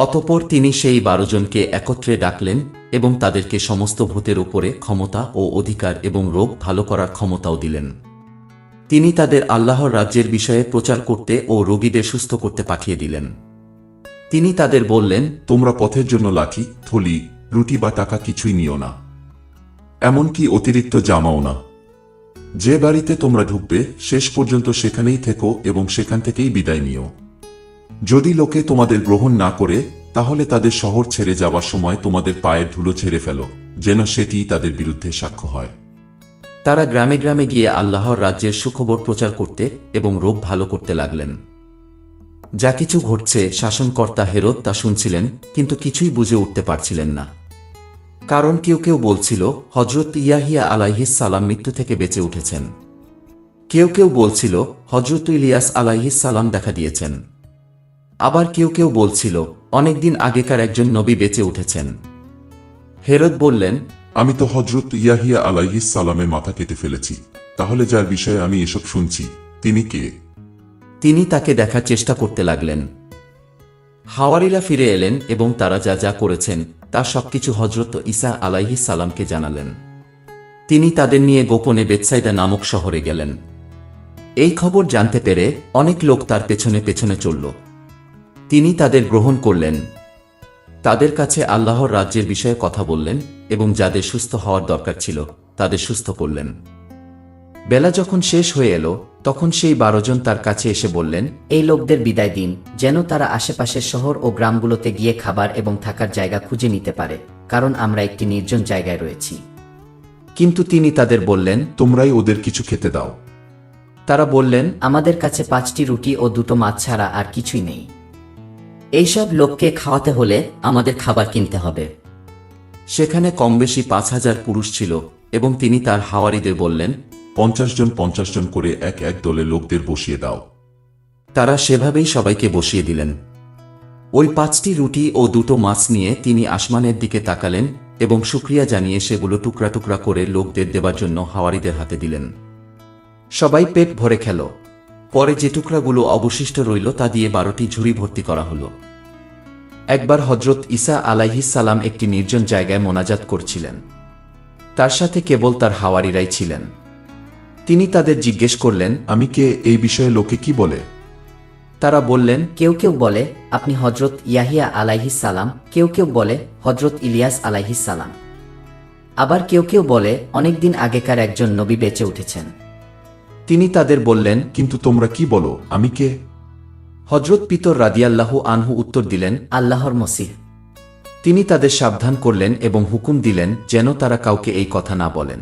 অতপর তিনি সেই বারোজনকে একত্রে ডাকলেন এবং তাদেরকে সমস্ত ভূতের উপরে ক্ষমতা ও অধিকার এবং রোগ ভালো করার ক্ষমতাও দিলেন। তিনি তাদের আল্লাহর রাজ্যের বিষয়ে প্রচার করতে ও রোগীদের সুস্থ করতে পাঠিয়ে দিলেন। তিনি তাদের বললেন, তোমরা পথের জন্য লাঠি, থলি, রুটি বা টাকা কিছুই নিও না, এমনকি অতিরিক্ত জামাও না। যে বাড়িতে তোমরা ঢুকবে, শেষ পর্যন্ত সেখানেই থেকো এবং সেখান থেকেই বিদায় নিও। যদি লোকে তোমাদের গ্রহণ না করে, তাহলে তাদের শহর ছেড়ে যাওয়ার সময় তোমাদের পায়ের ধুলো ছেড়ে ফেলো, যেন সেটি তাদের বিরুদ্ধে সাক্ষ্য হয়। তারা গ্রামে গ্রামে গিয়ে আল্লাহর রাজ্যের সুখবর প্রচার করতে এবং রোগ ভালো করতে লাগলেন। যা কিছু ঘটছে, শাসনকর্তা হেরত তা শুনছিলেন, কিন্তু কিছুই বুঝে উঠতে পারছিলেন না। কারণ কেউ কেউ বলছিল হজরত ইয়াহিয়া আলাইহিস সালাম মৃত্যু থেকে বেঁচে উঠেছেন। কেউ কেউ বলছিল হজরত ইলিয়াস আলাইহিস সালাম দেখা দিয়েছেন। আবার কেউ কেউ বলছিল অনেকদিন আগেকার একজন নবী বেঁচে উঠেছেন। হেরত বললেন আমি তো হজরত ইয়াহিয়া আলাইহিস সালামের মাথা কেটে ফেলেছি। তাহলে যার বিষয়ে আমি এসব শুনছি তিনি কে? তিনি তাকে দেখার চেষ্টা করতে লাগলেন। হাওয়ারিরা ফিরে এলেন এবং তারা যা যা করেছেন তা সবকিছু হজরত ঈসা আলাইহি সালামকে জানালেন। তিনি তাদের নিয়ে গোপনে বেতসাইদা নামক শহরে গেলেন। এই খবর জানতে পেরে অনেক লোক তার পেছনে পেছনে চলল। তিনি তাদের গ্রহণ করলেন। তাদের কাছে আল্লাহর রাজ্যের বিষয়ে কথা বললেন এবং যাদের সুস্থ হওয়ার দরকার ছিল তাদের সুস্থ করলেন। বেলা যখন শেষ হয়ে এলো তখন সেই বারো জন তার কাছে এসে বললেন এই লোকদের বিদায় দিন যেন তারা আশেপাশের শহর ও গ্রামগুলোতে গিয়ে খাবার এবং থাকার জায়গা খুঁজে নিতে পারে কারণ আমরা একটি নির্জন জায়গায় রয়েছি। কিন্তু তিনি তাদের বললেন তোমরাই ওদের কিছু খেতে দাও। তারা বললেন আমাদের কাছে পাঁচটি রুটি ও দুটো মাছ ছাড়া আর কিছুই নেই। এইসব লোককে খাওয়াতে হলে আমাদের খাবার কিনতে হবে। সেখানে কমবেশি পাঁচ হাজার পুরুষ ছিল এবং তিনি তার হাওয়ারিদের বললেন, পঞ্চাশ জন পঞ্চাশ জন করে এক এক দলে লোকদের বসিয়ে দাও। তারা সেভাবেই সবাইকে বসিয়ে দিলেন। ওই পাঁচটি রুটি ও দুটো মাছ নিয়ে তিনি আসমানের দিকে তাকালেন এবং শুক্রিয়া জানিয়ে সেগুলো টুকরা টুকরা করে লোকদের দেবার জন্য হাওয়ারিদের হাতে দিলেন। সবাই পেট ভরে খেল। পরে যে টুকরাগুলো অবশিষ্ট রইল তা দিয়ে বারোটি ঝুড়ি ভর্তি করা হলো। একবার হজরত ঈসা আলাইহিস সালাম একটি নির্জন জায়গায় মোনাজাত করছিলেন। তার সাথে কেবল তার হাওয়ারিরাই ছিলেন। তিনি তাদের জিজ্ঞেস করলেন আমি কে? এই বিষয়ে লোকে কি বলে? তারা বললেন কেউ কেউ বলে আপনি হজরত ইয়াহিয়া আলাইহিস সালাম। কেউ কেউ বলে হজরত ইলিয়াস আলাইহিস সালাম। আবার কেউ কেউ বলে অনেকদিন আগেকার একজন নবী বেঁচে উঠেছেন। তিনি তাদের বললেন কিন্তু তোমরা কি বলো? আমি কে? হজরত পিতর রাদিয়াল্লাহু আনহু উত্তর দিলেন আল্লাহর মসিহ। তিনি তাদের সাবধান করলেন এবং হুকুম দিলেন যেন তারা কাউকে এই কথা না বলেন।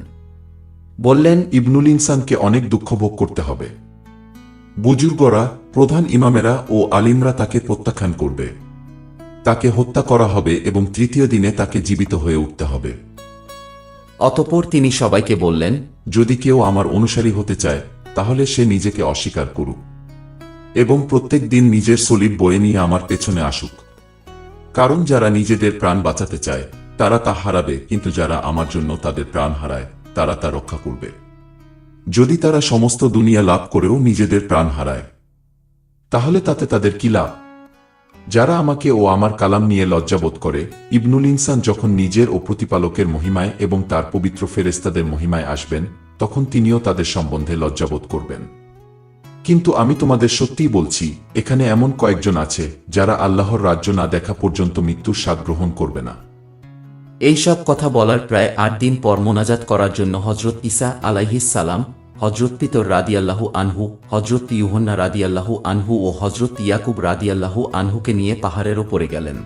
বললেন ইবনুল ইনসানকে অনেক দুঃখ ভোগ করতে হবে। বুজুর্গরা প্রধান ইমামেরা ও আলিমরা তাকে প্রত্যাখ্যান করবে। তাকে হত্যা করা হবে এবং তৃতীয় দিনে তাকে জীবিত হয়ে উঠতে হবে। অতপর তিনি সবাইকে বললেন যদি কেউ আমার অনুসারী হতে চায় তাহলে সে নিজেকে অস্বীকার করুক। এবং প্রত্যেক দিন নিজের সলিব বয়ে নিয়ে আমার পেছনে আসুক। কারণ যারা নিজেদের প্রাণ বাঁচাতে চায়, তারা তা হারাবে, কিন্তু যারা আমার জন্য তাদের প্রাণ হারায়, তারা তা রক্ষা করবে। যদি তারা সমস্ত দুনিয়া লাভ করেও নিজেদের প্রাণ হারায়, তাহলে তাতে তাদের কি লাভ? যারা আমাকে ও আমার কালাম নিয়ে লজ্জাবোধ করে, ইবনুল ইনসান যখন নিজের ও প্রতিপালকের মহিমায় এবং তার পবিত্র ফেরেস্তাদের মহিমায় আসবেন তখন তিনিও তাদের সম্বন্ধে লজ্জাবোধ করবেন। কিন্তু আমি তোমাদের সত্যিই বলছি, এখানে এমন কয়েকজন আছে, যারা আল্লাহর রাজ্য না দেখা পর্যন্ত মৃত্যুর স্বাদ গ্রহণ করবে না। এই সব কথা বলার প্রায় আট দিন পর মোনাজাত করার জন্য হজরত ইসা আলাইহিস সালাম হজরত পিতর রাদিয়াল্লাহু আনহু হজরত ইউহন্না রাদিয়াল্লাহু আনহু ও হজরত ইয়াকুব রাদি রাদিয়াল্লাহু আনহুকে নিয়ে পাহাড়ের ওপরে গেলেন।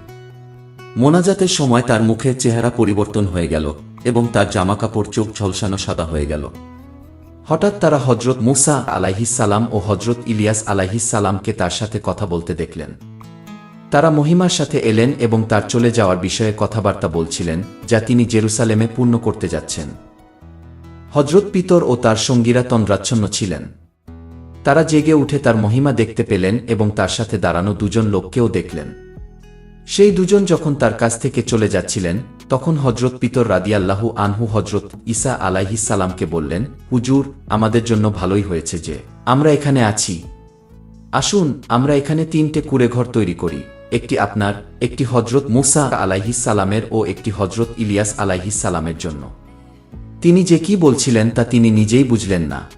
মোনাজাতের সময় তার মুখের চেহারা পরিবর্তন হয়ে গেল। এবং তার জামাকাপড় চোখ ঝলসানো সাদা হয়ে গেল। হঠাৎ তারা হজরত মুসা আলাইহিস সালাম ও হজরত ইলিয়াস আলাইহিস সালামকে তার সাথে কথা বলতে দেখলেন। তারা মহিমার সাথে এলেন এবং তার চলে যাওয়ার বিষয়ে কথাবার্তা বলছিলেন, যা তিনি জেরুসালেমে পূর্ণ করতে যাচ্ছেন। হজরত পিতর ও তার সঙ্গীরা তন্দ্রাচ্ছন্ন ছিলেন। তারা জেগে উঠে তার মহিমা দেখতে পেলেন এবং তার সাথে দাঁড়ানো দুজন লোককেও দেখলেন। সেই দুজন যখন তার কাছ থেকে চলে যাচ্ছিলেন তখন হজরত পিতর রাদিয়াল্লাহু আনহু হজরত আলাইহিস সালামকে বললেন, হুজুর, আমাদের জন্য ভালোই হয়েছে যে আমরা এখানে আছি। আসুন, আমরা এখানে তিনটে কুড়ে ঘর তৈরি করি, একটি আপনার, একটি হজরত মুসা সালামের ও একটি হজরত ইলিয়াস সালামের জন্য। তিনি যে কি বলছিলেন তা তিনি নিজেই বুঝলেন না।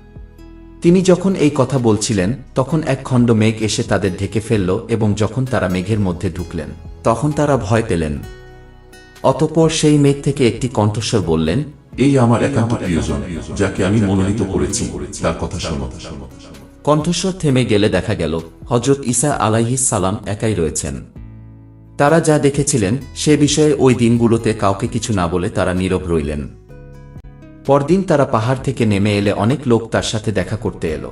তিনি যখন এই কথা বলছিলেন, তখন এক খণ্ড মেঘ এসে তাদের ঢেকে ফেলল এবং যখন তারা মেঘের মধ্যে ঢুকলেন, তখন তারা ভয় পেলেন। অতঃপর সেই মেঘ থেকে একটি কণ্ঠস্বর বললেন এই আমার একান্ত প্রিয়জন যাকে আমি মনোনীত করেছি তার কথা শোনো। কণ্ঠস্বর থেমে গেলে দেখা গেল হজরত ঈসা আলাইহিস সালাম একাই রয়েছেন। তারা যা দেখেছিলেন সে বিষয়ে ওই দিনগুলোতে কাউকে কিছু না বলে তারা নীরব রইলেন। পরদিন তারা পাহাড় থেকে নেমে এলে অনেক লোক তার সাথে দেখা করতে এলো।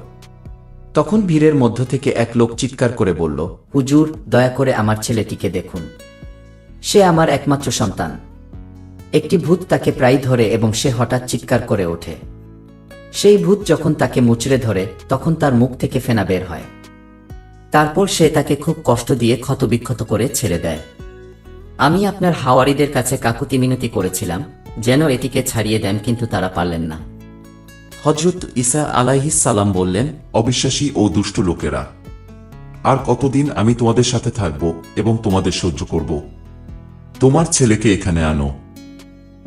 তখন ভিড়ের মধ্য থেকে এক লোক চিৎকার করে বলল হুজুর দয়া করে আমার ছেলেটিকে দেখুন। সে আমার একমাত্র সন্তান। একটি ভূত তাকে প্রায় ধরে এবং সে হঠাৎ চিৎকার করে ওঠে। সেই ভূত যখন তাকে মুচড়ে ধরে, তখন তার মুখ থেকে ফেনা বের হয়। তারপর সে তাকে খুব কষ্ট দিয়ে ক্ষতবিক্ষত করে ছেড়ে দেয়। আমি আপনার হাওয়ারিদের কাছে কাকুতি মিনতি করেছিলাম, যেন এটিকে ছাড়িয়ে দেন, কিন্তু তারা পারলেন না। হজরত আলাইহিস সালাম বললেন, অবিশ্বাসী ও দুষ্ট লোকেরা, আর কতদিন আমি তোমাদের সাথে থাকব এবং তোমাদের সহ্য করব? তোমার ছেলেকে এখানে আনো।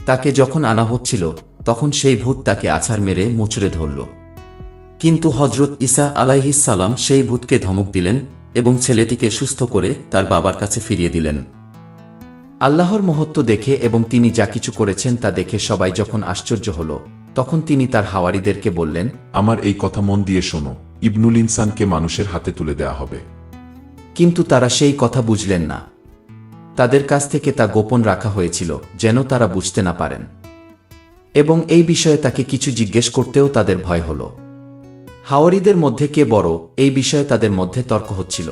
তাকে যখন আনা হচ্ছিল তখন সেই ভূত তাকে আছাড় মেরে মুচড়ে ধরল। কিন্তু হজরত ইসা আলাইহিস সালাম সেই ভূতকে ধমক দিলেন এবং ছেলেটিকে সুস্থ করে তার বাবার কাছে ফিরিয়ে দিলেন। আল্লাহর মহত্ব দেখে এবং তিনি যা কিছু করেছেন তা দেখে সবাই যখন আশ্চর্য হল তখন তিনি তার হাওয়ারিদেরকে বললেন আমার এই কথা মন দিয়ে শোনো ইবনুল ইনসানকে মানুষের হাতে তুলে দেয়া হবে। কিন্তু তারা সেই কথা বুঝলেন না। তাদের কাছ থেকে তা গোপন রাখা হয়েছিল, যেন তারা বুঝতে না পারেন। এবং এই বিষয়ে তাকে কিছু জিজ্ঞেস করতেও তাদের ভয় হল। হাওয়ারিদের মধ্যে কে বড়, এই বিষয়ে তাদের মধ্যে তর্ক হচ্ছিল।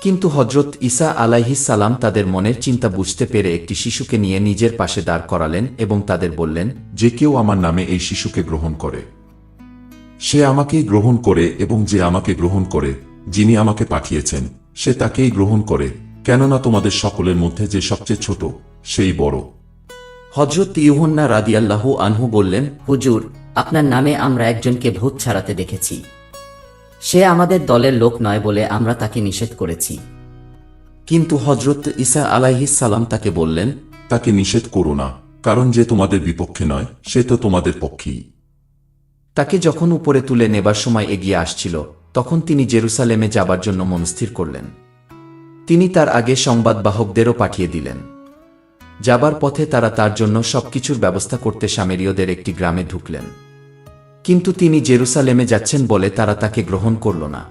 কিন্তু হজরত আলাইহিস সালাম তাদের মনের চিন্তা বুঝতে পেরে একটি শিশুকে নিয়ে নিজের পাশে দাঁড় করালেন এবং তাদের বললেন, যে কেউ আমার নামে এই শিশুকে গ্রহণ করে। সে আমাকেই গ্রহণ করে এবং যে আমাকে গ্রহণ করে, যিনি আমাকে পাঠিয়েছেন, সে তাকেই গ্রহণ করে। কেননা তোমাদের সকলের মধ্যে যে সবচেয়ে ছোট সেই বড়। হজরত ইউহন্না রাদিয়াল্লাহু আনহু বললেন হুজুর আপনার নামে আমরা একজনকে ভূত ছাড়াতে দেখেছি। সে আমাদের দলের লোক নয় বলে আমরা তাকে নিষেধ করেছি। কিন্তু হজরত আলাইহিস সালাম তাকে বললেন তাকে নিষেধ করো না কারণ যে তোমাদের বিপক্ষে নয় সে তো তোমাদের পক্ষেই। তাকে যখন উপরে তুলে নেবার সময় এগিয়ে আসছিল তখন তিনি জেরুসালেমে যাবার জন্য মনস্থির করলেন। তিনি তার আগে সংবাদবাহকদেরও পাঠিয়ে দিলেন। যাবার পথে তারা তার জন্য সবকিছুর ব্যবস্থা করতে সামেরীয়দের একটি গ্রামে ঢুকলেন। কিন্তু তিনি জেরুসালেমে যাচ্ছেন বলে তারা তাকে গ্রহণ করল না।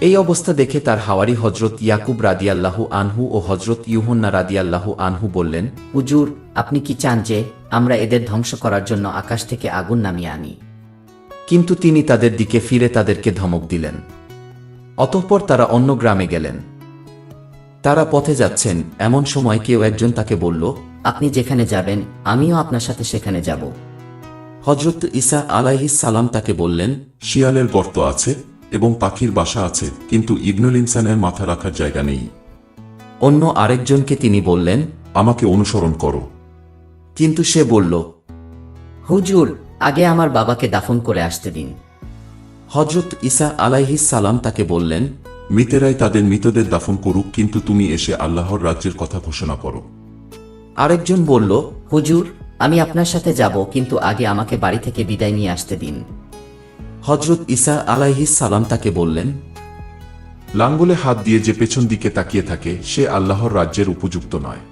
এই অবস্থা দেখে তার হাওয়ারি হজরত ইয়াকুব রাদিয়াল্লাহু আনহু ও হজরত ইউহন্না রাদিয়াল্লাহু আনহু বললেন হুজুর আপনি কি চান যে আমরা এদের ধ্বংস করার জন্য আকাশ থেকে আগুন নামিয়ে আনি? কিন্তু তিনি তাদের দিকে ফিরে তাদেরকে ধমক দিলেন। অতঃপর তারা অন্য গ্রামে গেলেন। তারা পথে যাচ্ছেন এমন সময় কেউ একজন তাকে বলল আপনি যেখানে যাবেন আমিও আপনার সাথে সেখানে যাব। হজরত ইসা আলাইহিস সালাম তাকে বললেন শিয়ালের গর্ত আছে এবং পাখির বাসা আছে কিন্তু ইবনুল ইনসানের মাথা রাখার জায়গা নেই। অন্য আরেকজনকে তিনি বললেন আমাকে অনুসরণ করো। কিন্তু সে বলল হুজুর আগে আমার বাবাকে দাফন করে আসতে দিন। হজরত ইসা আলাইহিস সালাম তাকে বললেন মৃতেরাই তাদের মৃতদের দাফন করুক কিন্তু তুমি এসে আল্লাহর রাজ্যের কথা ঘোষণা করো। আরেকজন বলল হুজুর আমি আপনার সাথে যাব কিন্তু আগে আমাকে বাড়ি থেকে বিদায় নিয়ে আসতে দিন। হজরত ইসা আলাইহিস সালাম তাকে বললেন লাঙ্গলে হাত দিয়ে যে পেছন দিকে তাকিয়ে থাকে সে আল্লাহর রাজ্যের উপযুক্ত নয়।